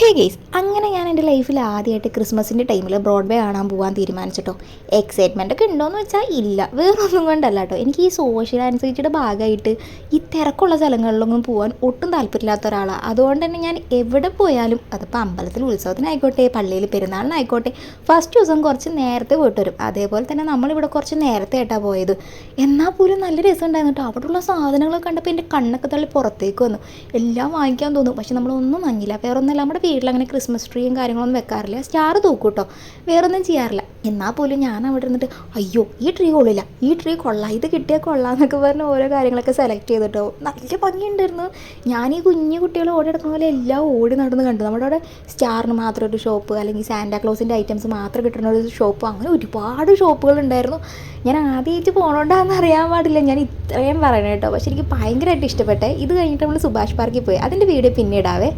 ഹേ guys അങ്ങനെ ഞാൻ എന്റെ ലൈഫിൽ ആദ്യമായിട്ട് ക്രിസ്മസിന്റെ ടൈമിൽ ബ്രോഡ്വേ കാണാൻ പോകാൻ തീരുമാനിച്ചിട്ടോ. എക്സൈറ്റ്മെന്റ് ഒക്കെ ഉണ്ടോയെന്ന് വെച്ചാൽ ഇല്ല. വേറൊന്നും കൊണ്ടല്ല കേട്ടോ എനിക്ക് ഈ സോഷ്യൽ ആൻസൈറ്റിയുടെ ഭാഗമായിട്ട് ഈ തിരക്കുള്ള സ്ഥലങ്ങളിലൊന്നും പോകാൻ ഒട്ടും താല്പര്യമില്ലാത്ത ഒരാളാണ് അതുകൊണ്ട് തന്നെ ഞാൻ എവിടെ പോയാലും അതിപ്പോൾ അമ്പലത്തിൽ ഉത്സവത്തിനായിക്കോട്ടെ പള്ളിയിൽ പെരുന്നാളിനായിക്കോട്ടെ ഫസ്റ്റ് ദിവസം കുറച്ച് നേരത്തെ പോയിട്ട് വരും. അതേപോലെ തന്നെ നമ്മളിവിടെ കുറച്ച് നേരത്തെ ആയിട്ടാണ് പോയത്. എന്നാൽ പോലും നല്ല രസം ഉണ്ടായിരുന്നു കേട്ടോ അവിടെയുള്ള സാധനങ്ങൾ കണ്ടപ്പോൾ എന്റെ കണ്ണൊക്കെ തള്ളി പുറത്തേക്ക് വന്നു. എല്ലാം വാങ്ങിക്കാൻ തോന്നും. പക്ഷെ നമ്മളൊന്നും വാങ്ങിയില്ല വേറെ ഒന്നുമില്ല നമ്മുടെ വീട്ടിൽ അങ്ങനെ ക്രിസ്മസ് ട്രീയും കാര്യങ്ങളൊന്നും വെക്കാറില്ല. സ്റ്റാർ തൂക്കും കേട്ടോ വേറൊന്നും ചെയ്യാറില്ല. എന്നാൽ പോലും ഞാൻ അവിടെ ഇരുന്നിട്ട് അയ്യോ ഈ ട്രീ കൊള്ളില്ല. ഈ ട്രീ കൊള്ളാം. ഇത് കിട്ടിയാൽ കൊള്ളാം എന്നൊക്കെ പറഞ്ഞ് ഓരോ കാര്യങ്ങളൊക്കെ സെലക്ട് ചെയ്തിട്ടോ. നല്ല ഭംഗിയുണ്ടായിരുന്നു. ഞാൻ ഈ കുഞ്ഞു കുട്ടികൾ ഓടി നടക്കുന്ന പോലെ എല്ലാം ഓടി നടന്ന് കണ്ടു. നമ്മുടെ അവിടെ സ്റ്റാറിന് മാത്രം ഒരു ഷോപ്പ് അല്ലെങ്കിൽ സാന്റാക്ലോസിന്റെ ഐറ്റംസ് മാത്രം കിട്ടുന്ന ഒരു ഷോപ്പ് അങ്ങനെ ഒരുപാട് ഷോപ്പുകൾ ഉണ്ടായിരുന്നു. ഞാൻ ആദ്യമായിട്ട് പോകണോണ്ടാന്ന് അറിയാൻ പാടില്ല. ഞാൻ ഇത്രയും പറയണേട്ടോ പക്ഷെ എനിക്ക് ഭയങ്കരമായിട്ട് ഇഷ്ടപ്പെട്ടേ. ഇത് കഴിഞ്ഞിട്ട് നമ്മൾ സുഭാഷ് പാർക്കിൽ പോയി. അതിന്റെ വീഡിയോ പിന്നീടാവേ.